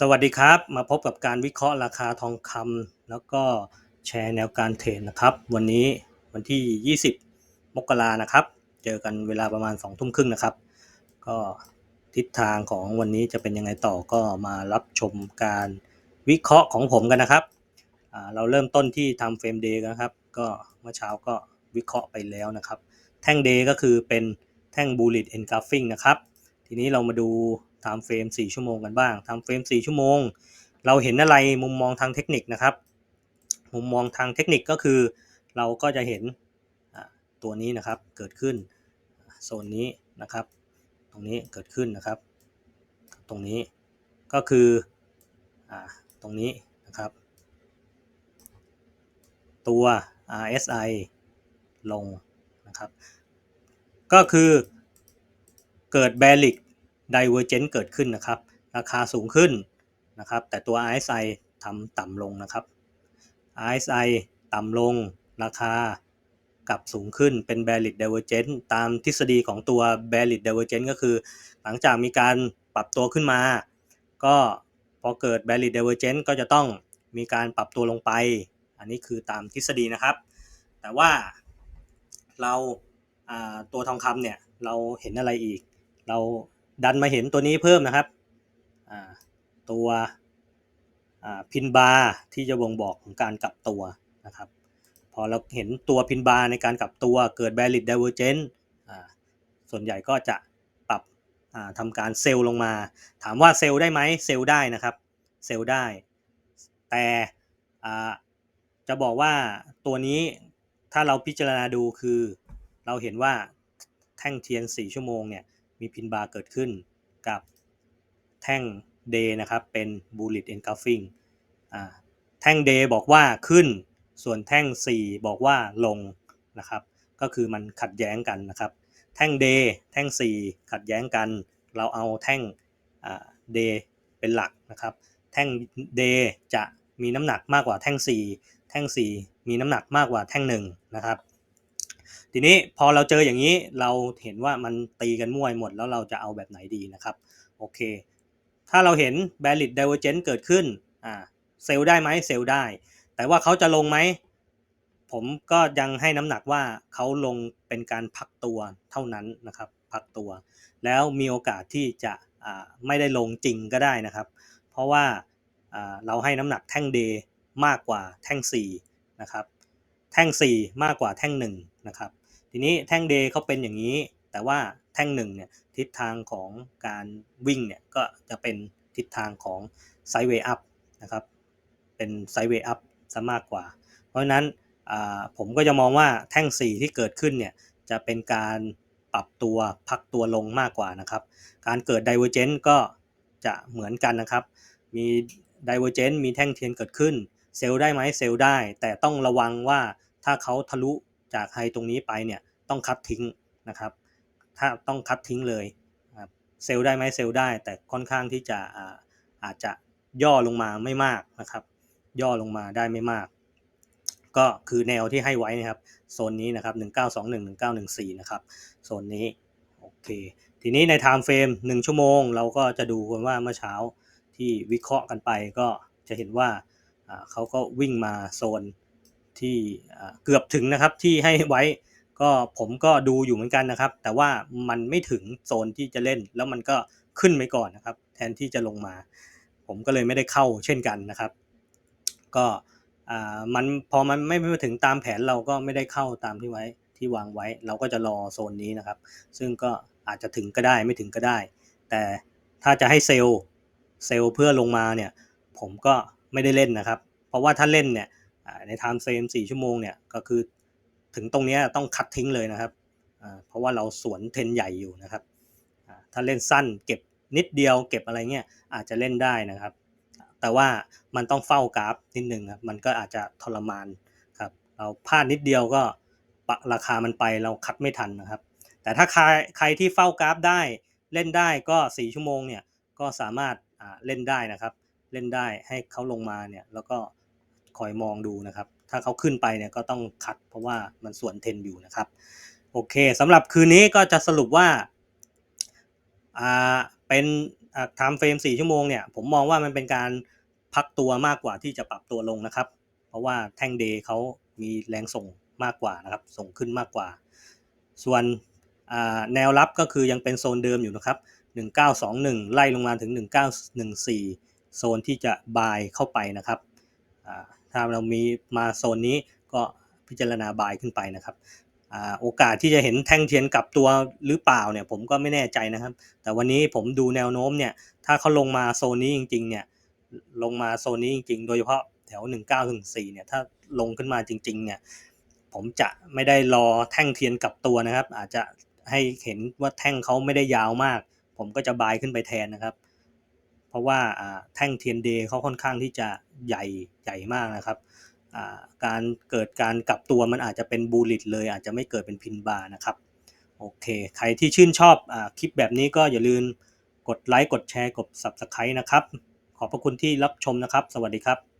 สวัสดีครับ มาพบกับการวิเคราะห์ราคาทองคำแล้วก็แชร์แนวการเทรดนะครับ วันนี้วันที่ 20 มกรานะครับ เจอกันเวลาประมาณ2ทุ่มครึ่งนะครับ ก็ทิศทางของวันนี้จะเป็นยังไงต่อก็มารับชมการวิเคราะห์ของผมกันนะครับ เราเริ่มต้นที่ทำเฟรมเดย์กันะครับ ก็เมื่อเช้าก็วิเคราะห์ไปแล้วนะครับ แท่งเดย์ก็คือเป็นแท่ง bullet engulfing นะครับ ทีนี้เรามาดู time frame 4ชั่วโมงกันบ้าง time frame 4ชั่วโมง เราเห็นอะไรมุมมองทางเทคนิคนะครับ มุมมองทางเทคนิคก็คือ เราก็จะเห็นตัวนี้นะครับเกิดขึ้นโซนนี้นะครับ ตรงนี้เกิดขึ้นนะครับ ตรงนี้ก็คืออตรงนี้นะครับ ตัว RSI ลงนะครับ ก็คือเกิด bearish divergence เกิดขึ้นนะครับ ราคาสูงขึ้นนะครับ แต่ตัว RSI ทำต่ำลงนะครับ RSI ต่ำลงราคากลับสูงขึ้นเป็น bearish divergence ตามทฤษฎีของตัว bearish divergence ก็คือ หลังจากมีการปรับตัวขึ้นมา ก็พอเกิด bearish divergence ก็จะต้องมีการปรับตัวลงไป อันนี้คือตามทฤษฎีนะครับ แต่ว่าเราอ่าตัวทองคำเนี่ยเราเห็นอะไรอีก เรา ดันมาเห็นตัวนี้เพิ่มนะครับตัวพินบาร์ที่จะบ่งบอกของการกลับตัวนะครับพอเราเห็นตัวพินบาร์ในการกลับตัวเกิด bearish divergence ส่วนใหญ่ก็จะปรับอ่าทำการเซลล์ลงมา ถามว่าเซลล์ได้ไหมเซลล์ได้นะครับเซลล์ได้ แต่จะบอกว่าตัวนี้ถ้าเราพิจารณาดูคือเราเห็นว่าแท่งเทียน 4 ชั่วโมงเนี่ย มีพินบาร์เกิดขึ้นกับแท่ง day นะครับ เป็น bullet engulfing อ่าแท่ง day บอกว่าขึ้น ส่วนแท่ง 4 บอกว่าลงนะครับ ก็คือมันขัดแย้งกันนะครับ แท่ง day แท่ง 4 ขัดแย้งกัน เราเอาแท่ง day เป็นหลักนะครับ แท่ง day จะมีน้ำหนักมากกว่าแท่ง 4 แท่ง 4 มีน้ำหนักมากกว่าแท่ง 1 นะครับ ทีนี้พอเราเจออย่างนี้เราเห็นว่ามันตีกันมั่วหมด แล้วเราจะเอาแบบไหนดีนะครับโอเค ถ้าเราเห็น bearish divergence เกิดขึ้นอ่าเซลได้ไหมเซลได้ แต่ว่าเขาจะลงไหมผมก็ยังให้น้ำหนักว่าเขาลงเป็นการพักตัวเท่านั้นนะครับ พักตัว แล้วมีโอกาสที่จะไม่ได้ลงจริงก็ได้นะครับ เพราะว่าเราให้น้ำหนักแท่ง day มากกว่าแท่ง 4 นะครับ แท่ง 4 มากกว่าแท่ง 1 นะครับ ทีนี้แท่ง day เขาเป็นอย่างนี้ แต่ว่าแท่ง1เนี่ยทิศทางของการวิ่งเนี่ยก็จะเป็นทิศทางของ sideway up นะครับ เป็นไซด์เวย์อัพซะมากกว่า เพราะฉะนั้นผมก็จะมองว่าแท่ง 4 ที่เกิดขึ้นเนี่ยจะเป็นการปรับตัวพักตัวลงมากกว่านะครับ การเกิด divergence ก็จะเหมือนกันนะครับ มี divergence มีแท่งเทียนเกิดขึ้น เซลล์ได้ไหมเซลล์ได้ แต่ต้องระวังว่าถ้าเขาทะลุ จากไฮตรงนี้ไปเนี่ยต้องคัดทิ้งนะครับ ถ้าต้องคัดทิ้งเลยเซลล์ได้ไหมเซลล์ได้ แต่ค่อนข้างที่จะอาจจะย่อลงมาไม่มากนะครับ ย่อลงมาได้ไม่มาก ก็คือแนวที่ให้ไว้นะครับโซนนี้นะครับ 1921 1914 นะครับโซนนี้โอเคทีนี้ใน time frame 1ชั่วโมง เราก็จะดูกันว่าเมื่อเช้าที่วิเคราะห์กันไปก็จะเห็นว่าเขาก็วิ่งมาโซน ที่เกือบถึงนะครับที่ให้ไว้ก็ผมก็ดูอยู่เหมือนกันนะครับ แต่ว่ามันไม่ถึงโซนที่จะเล่น แล้วมันก็ขึ้นไปก่อนนะครับ แทนที่จะลงมา ผมก็เลยไม่ได้เข้าเช่นกันนะครับ ก็มันพอมันไม่มาถึงตามแผนเราก็ไม่ได้เข้าตามที่ไว้ที่วางไว้ เราก็จะรอโซนนี้นะครับ ซึ่งก็อาจจะถึงก็ได้ไม่ถึงก็ได้ แต่ถ้าจะให้เซลล์เซลล์เพื่อลงมาเนี่ย ผมก็ไม่ได้เล่นนะครับ เพราะว่าถ้าเล่นเนี่ย ในไทม์เฟรม4ชั่วโมงเนี่ยก็คือถึงตรงนี้ต้องคัดทิ้งเลยนะครับ เพราะว่าเราสวนเทรนใหญ่อยู่นะครับ ถ้าเล่นสั้นเก็บนิดเดียวเก็บอะไรเงี้ยอาจจะเล่นได้นะครับ แต่ว่ามันต้องเฝ้ากราฟนิดนึงครับมันก็อาจจะทรมานครับเราพลาดนิดเดียวก็ราคามันไปเราคัดไม่ทันนะครับ แต่ถ้าใครใครที่เฝ้ากราฟได้เล่นได้ก็ 4 ชั่วโมงเนี่ยก็สามารถเล่นได้นะครับ เล่นได้ให้เขาลงมาเนี่ยแล้วก็ คอยมองดูนะครับ ถ้าเขาขึ้นไปเนี่ยก็ต้องคัดเพราะว่ามันสวนเทนอยู่นะครับ โอเคสำหรับคืนนี้ก็จะสรุปว่าอ่าเป็นไทม์เฟรม4 ชั่วโมงเนี่ยผมมองว่ามันเป็นการพักตัวมากกว่าที่จะปรับตัวลงนะครับ เพราะว่าแท่งเดย์เขามีแรงส่งมากกว่านะครับ ส่งขึ้นมากกว่า ส่วนแนวรับก็คือยังเป็นโซนเดิมอยู่นะครับ 1921 ไล่ลงมาถึง 1914 โซนที่จะบายเข้าไปนะครับ ถ้าเรามีมาโซนนี้ก็พิจารณาบายขึ้นไปนะครับอโอกาสที่จะเห็นแท่งเทียนกลับตัวหรือเปล่าเนี่ยผมก็ไม่แน่ใจนะครับ แต่วันนี้ผมดูแนวโน้มเนี่ยถ้าเขาลงมาโซนนี้จริงๆเนี่ยลงมาโซนนี้จริงๆ โดยเฉพาะแถว 1914เนี่ยถ้าลงขึ้นมาจริงๆเนี่ยผมจะไม่ได้รอแท่งเทียนกลับตัวนะครับ อาจจะให้เห็นว่าแท่งเขาไม่ได้ยาวมาก ผมก็จะบายขึ้นไปแทนนะครับ เพราะว่าแท่งเทียนเดย์เขาค่อนข้างที่จะใหญ่ใหญ่มากนะครับการเกิดการกลับตัวมันอาจจะเป็นบูลิตเลย อาจจะไม่เกิดเป็นพินบาร์นะครับโอเคใครที่ชื่นชอบอคลิปแบบนี้ก็อย่าลืมกดไลค์กดแชร์กด Subscribe นะครับ ขอบพระคุณที่รับชมนะครับ สวัสดีครับ